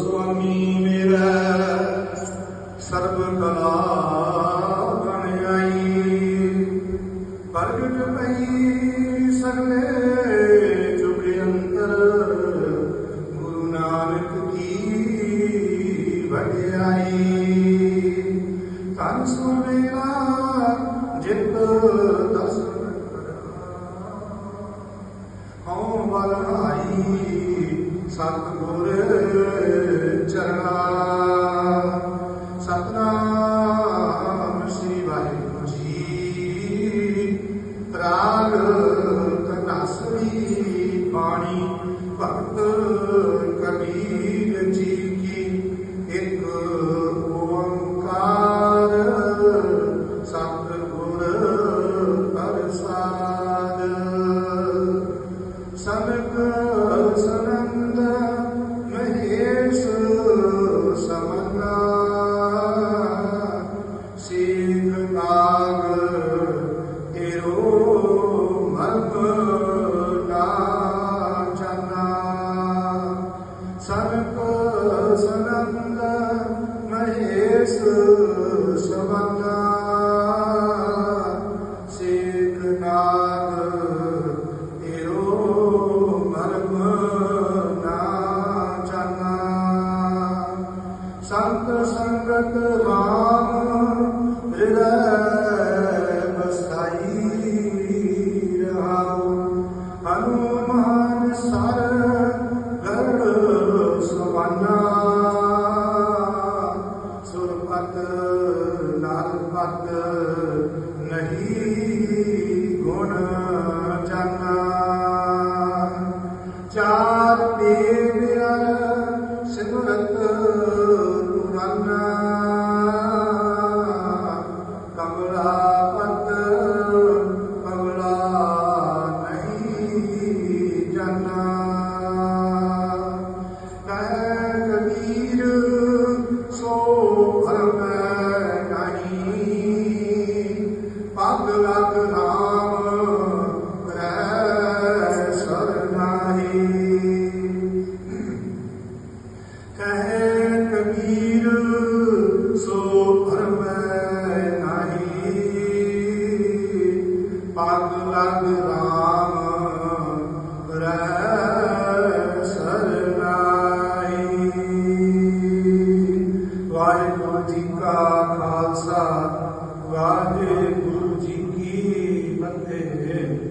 ਸੁਆਮੀ ਮੇਰਾ ਸਰਬ ਕਲਾ ਬਣ ਆਈ ਪ੍ਰਗਟ ਪਈ ਸਗਲੇ ਜੁਗ ਅੰਤਰ, ਗੁਰੂ ਨਾਨਕ ਕੀ ਵਡਿਆਈ ਤਨ ਸੁਣਿਆ ਜਿਤ ਦਰਸ਼ਨ ਹਉ ਬਲ ਆਈ, ਸਤਿਗੁਰ ਰਾਗ ਤਨਸਰੀ ਬਾਣੀ ਭਗਤ ਕਬੀਰ ਸੰਗਤ ਰਾਮ ਹਿਰਦੈ ਬਸਾਈ ਲਾਲ ਨਾਲਪਤ ਨਹੀਂ ਗੁਣ ਜਾਨਾ ਚਾਰ ਪੀੜਿਆ ਸਿਮਰਤ ਪੁਰਾਨਾ ਕਮਲਾ ਪਤ ਕਮਲਾ ਨਹੀਂ ਜਾਨਾ ਲੱਖ ਲੱਖ ਨਾਮ ਰਹਿ ਸਰਨਾਹੀ ਕਹੇ ਕਬੀਰ ਸੋ ਭਰਮੈ ਨਹੀਂ। ਪਗ ਲੱਖ ਰਾਮ ਰਹਿ ਸਰਨਾਹੀ ਵਾਹਿਗੁਰੂ ਜੀ ਕਾ ਖਾਲਸਾ, ਵਾਹਿਗੁਰੂ जी की फतेह